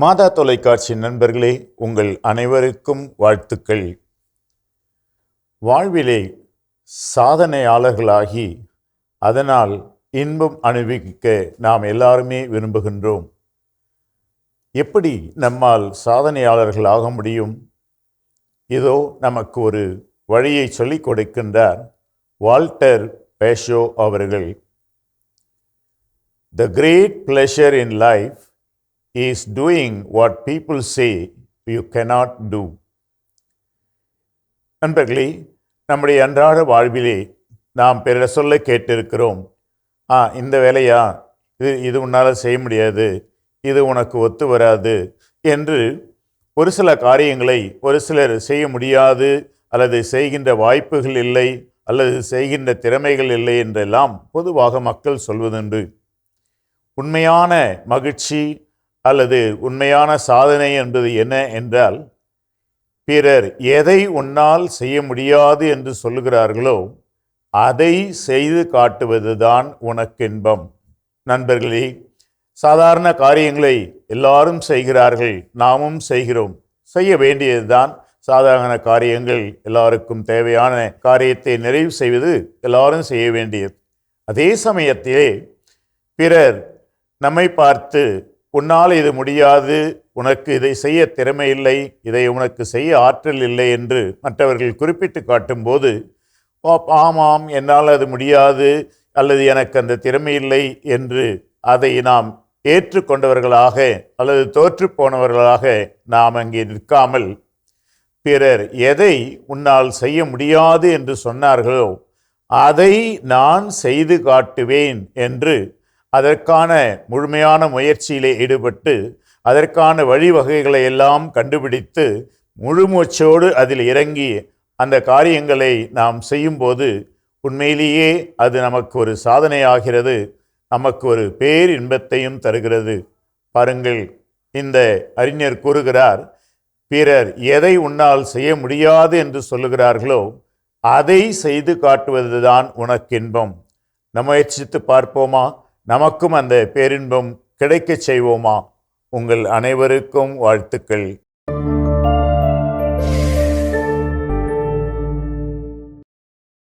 மாதா தொலைக்காட்சி நண்பர்களே உங்கள் அனைவருக்கும் வாழ்த்துக்கள். வாழ்விலே சாதனையாளர்களாகி அதனால் இன்பம் அனுபவிக்க நாம் எல்லாருமே விரும்புகின்றோம். எப்படி நம்மால் சாதனையாளர்கள் ஆக முடியும்? இதோ நமக்கு ஒரு வழியை சொல்லிக் கொடுக்கின்றார் வால்டர் பேஷோ அவர்கள். The great pleasure in life is doing what people say you cannot do நண்பர்களே நம்முடைய அன்றாட வாழ்விலே நாம் பிறர் சொல்ல கேட்டிருக்கிறோம். ஆ இந்த வேலையா? இது இது உன்னால் செய்ய முடியாது. இது உனக்கு ஒத்து வராது என்று ஒரு சில காரியங்களை ஒரு சிலர் செய்ய முடியாது அல்லது செய்கின்ற வாய்ப்புகள் இல்லை அல்லது செய்கின்ற திறமைகள் இல்லை என்றெல்லாம் பொதுவாக மக்கள் சொல்வதுண்டு. உண்மையான மகிழ்ச்சி அல்லது உண்மையான சாதனை என்பது என்ன என்றால் பிறர் எதை உன்னால் செய்ய முடியாது என்று சொல்லுகிறார்களோ அதை செய்து காட்டுவதுதான் உனக்கு இன்பம். நண்பர்களே சாதாரண காரியங்களை எல்லாரும் செய்கிறார்கள் நாமும் செய்கிறோம். செய்ய வேண்டியதுதான் சாதாரண காரியங்கள். எல்லாருக்கும் தேவையான காரியத்தை நிறைவு செய்வது எல்லாரும் செய்ய வேண்டியது. அதே சமயத்திலே பிறர் நம்மை பார்த்து உன்னால் இது முடியாது உனக்கு இதை செய்ய திறமை இல்லை இதை உனக்கு செய்ய ஆற்றல் இல்லை என்று மற்றவர்கள் குறிப்பிட்டு காட்டும்போது "ஓ, ஆமாம் என்னால் அது முடியாது அல்லது எனக்கு அந்த திறமை இல்லை என்று அதை நாம் ஏற்றுக்கொண்டவர்களாக அல்லது தோற்று போனவர்களாக நாம் அங்கே நிற்காமல் பிறர் எதை உன்னால் செய்ய முடியாது என்று சொன்னார்களோ அதை நான் செய்து காட்டுவேன் என்று அதற்கான முழுமையான முயற்சியிலே ஈடுபட்டு அதற்கான வழிவகைகளை எல்லாம் கண்டுபிடித்து முழுமூச்சோடு அதில் இறங்கி அந்த காரியங்களை நாம் செய்யும்போது உண்மையிலேயே அது நமக்கு ஒரு சாதனையாகிறது. நமக்கு ஒரு பேரின்பத்தையும் தருகிறது. பாருங்கள் இந்த அறிஞர் கூறுகிறார் பிறர் எதை உன்னால் செய்ய முடியாது என்று சொல்லுகிறார்களோ அதை செய்து காட்டுவதுதான் உனக்கு இன்பம் நம்ம முயற்சித்து பார்ப்போமா? நமக்கும் அந்த பேரின்பம் கிடைக்கச் செய்வோமா? உங்கள் அனைவருக்கும் வாழ்த்துக்கள்.